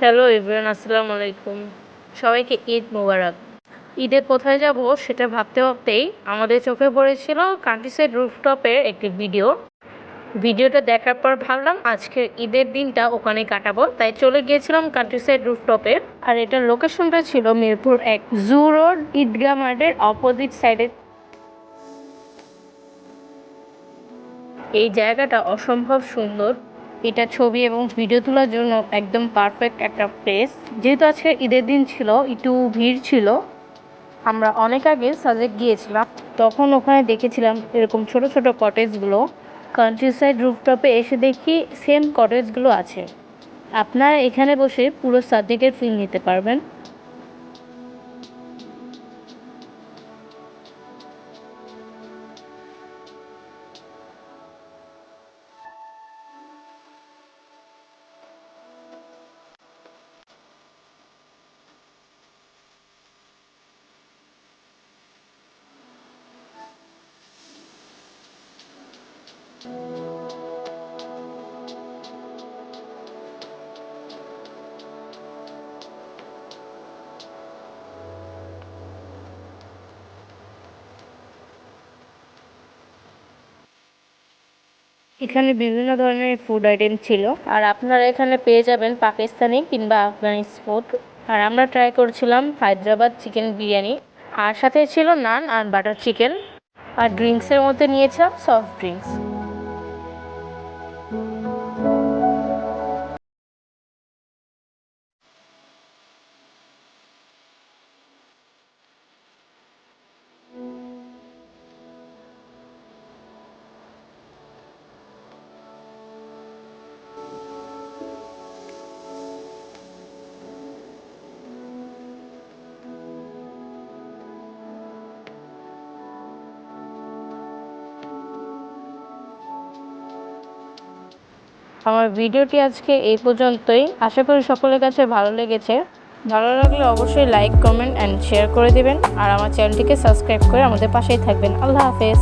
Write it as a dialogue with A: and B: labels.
A: Hello Ibran আসসালামু আলাইকুম। সবাইকে ঈদ মোবারক। ঈদে কোথায় যাব সেটা ভাবতে ভাবতেই আমাদের চোখে পড়েছিল কান্ট্রিসাইড রুফটপের একটি ভিডিও। ভিডিওটা দেখার পর ভাবলাম আজকের ঈদের দিনটা ওখানে কাটাবো, তাই চলে গিয়েছিলাম কান্ট্রিসাইড রুফটপে। আর এটার লোকেশনটা ছিল মিরপুর এক জু রোড, ঈদগাহ মার্টের অপোজিট সাইডে। এই জায়গাটা অসম্ভব সুন্দর। এটা ছবি এবং ভিডিও তোলার জন্য একদম পারফেক্ট একটা প্লেস যেহেতু আজকে ঈদের দিন ছিল, একটু ভিড় ছিল, আমরা অনেক আগে সাজেক গিয়েছিলাম, তখন ওখানে দেখেছিলাম এরকম ছোট ছোট কটেজগুলো কান্ট্রি সাইড রুফটপে এসে দেখি সেম কটেজগুলো আছে। আপনারা এখানে বসে পুরো সাজেকের ফিল নিতে পারবেন। এখানে বিভিন্ন ধরনের ফুড আইটেম ছিল। আর আপনারা এখানে পেয়ে যাবেন পাকিস্তানি কিংবা আফগানি ফুড আর আমরা ট্রাই করছিলাম হায়দ্রাবাদ চিকেন বিরিয়ানি। আর সাথে ছিল নান আর বাটার চিকেন আর ড্রিঙ্কসের মধ্যে নিয়েছিলাম সফট ড্রিঙ্কস আমার ভিডিওটি আজকে এই পর্যন্তই। আশা করি সকলের কাছে ভালো লেগেছে। ভালো লাগলে অবশ্যই লাইক কমেন্ট অ্যান্ড শেয়ার করে দেবেন। আর আমার চ্যানেলটিকে সাবস্ক্রাইব করে আমাদের পাশেই থাকবেন। আল্লাহ হাফেজ।